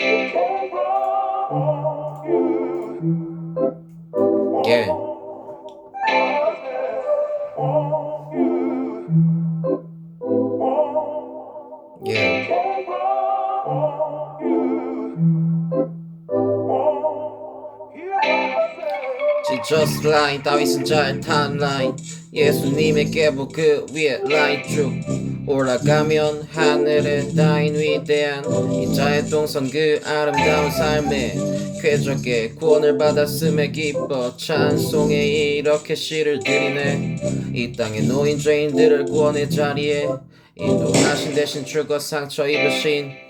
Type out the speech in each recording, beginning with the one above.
Yeah. Yeah. 지저스 라인 다윗은 잘탄 라인 예수님의 계보 그 위에 라인 쭉 올라가면 하늘에 닿인 위대한 이자의 동선 그 아름다운 삶에 쾌적에 구원을 받았음에 기뻐 찬송에 이렇게 시를 드리네. 이 땅에 놓인 죄인들을 구원의 자리에 인도하신 대신 죽어 상처 입으신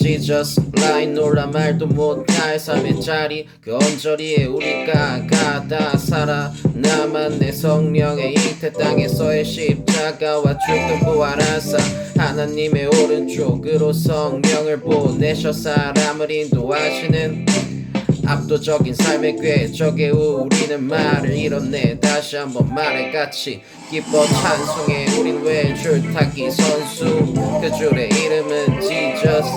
Jesus 라인 놀라 말도 못할 삶의 자리. 그 언저리에 우리가 가다 살아. 나만 내 성령의 잉태 땅에서의 십자가와 죽은 부활하사. 하나님의 오른쪽으로 성령을 보내셔 사람을 인도하시는 압도적인 삶의 궤적에 우리는 말을 잃었네. 다시 한번 말해 같이 기뻐 찬송해. 우린 왜 줄타기 선수? 그 줄의 이름은 지저스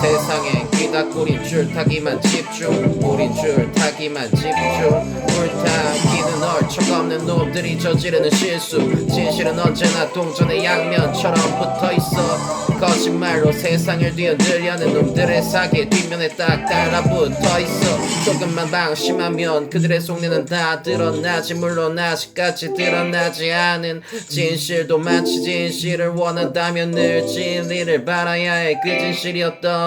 세상에 귀다꾸린 줄타기만 집중 우린 줄타기만 집중. 불타기는 얼척없는 놈들이 저지르는 실수. 진실은 언제나 동전의 양면처럼 붙어있어. 거짓말로 세상을 뒤흔들려는 놈들의 사기 뒷면에 딱 달라붙어 있어. 조금만 방심하면 그들의 속내는 다 드러나지. 물론 아직까지 드러나지 않은 진실도 많지 진실을 원한다면 늘 진리를 바라야 해. 그 진실이었던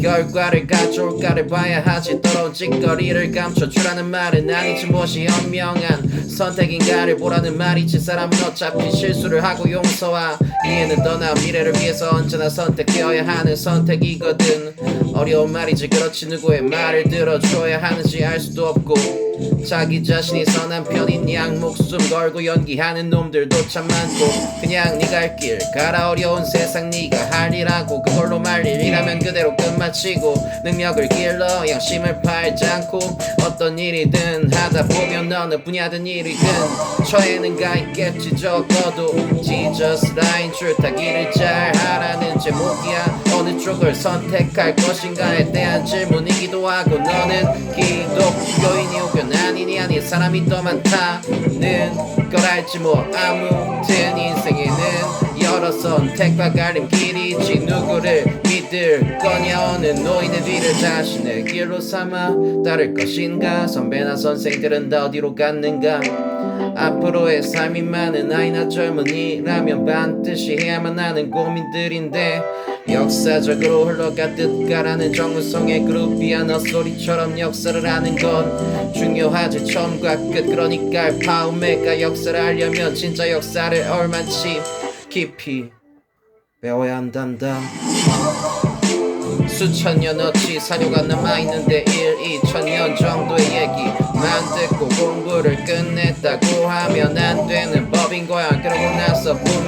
결과를 가져올까를 봐야 하지. 더러운 짓거리를 감춰주라는 말은 아니지. 무엇이 현명한 선택인가를 보라는 말이지. 사람은 어차피 실수를 하고 용서와 이해는 떠나 미래를 위해서 언제나 선택되어야 하는 선택이거든. 어려운 말이지. 그렇지. 누구의 말을 들어줘야 하는지 알 수도 없고 자기 자신이 선한 편인 양 목숨 걸고 연기하는 놈들도 참 많고 그냥 네가 할길 가라 어려운 세상 네가 할 일하고 그걸로 말일 일하면 그대로 끝마치고 능력을 길러 양심을 팔지 않고 어떤 일이든 하다 보면 어느 분야든 일이든 처에는 가 있겠지 적어도 Jesus 라인 줄타기를 잘 하라는 제목이야. 어느 쪽을 선택할 것인가에 대한 질문이기도 하고 너는 기독교인이 혹은 아니니 아닌 사람이 더 많다는 걸 알지 뭐. 아무튼 인생에는 여러 선택과 갈림길이지. 누구를 믿을 거냐? 어느 노인의 뒤를 자신의 길로 삼아 따를 것인가? 선배나 선생들은 다 어디로 갔는가 앞으로의 삶이 많은 아이나 젊은이라면 반드시 해야만 하는 고민들인데 역사적으로 흘러가듯 가라는 정우성의 그룹이야 헛소리처럼 역사를 아는 건 중요하지 처음과 끝. 그러니까 파우메가 역사를 알려면 진짜 역사를 얼만치 깊이 배워야 한단다 수천 년 어치 사료가 남아있는데 1, 2천 년 정도의 얘기만 듣고 공부를 끝냈다고 하면 안 되는 법인 거야. 그러고 나서 분명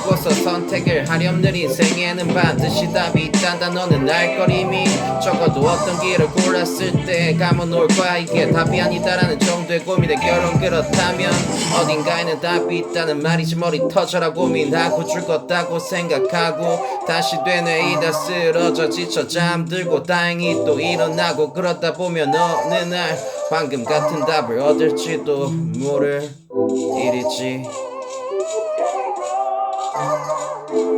히 알고서 선택을 하렴는 인생에는 반드시 답이 있단다. 너는 알걸 이미 적어도 어떤 길을 골랐을 때 감은 올 거야 이게 답이 아니다라는 정도의 고민의 결론 그렇다면 어딘가에는 답이 있다는 말이지. 머리 터져라 고민하고 죽었다고 생각하고 다시 되뇌이다 쓰러져 지쳐 잠들고 다행히 또 일어나고 그러다 보면 어느 날 방금 같은 답을 얻을지도 모를 일이지 Oh,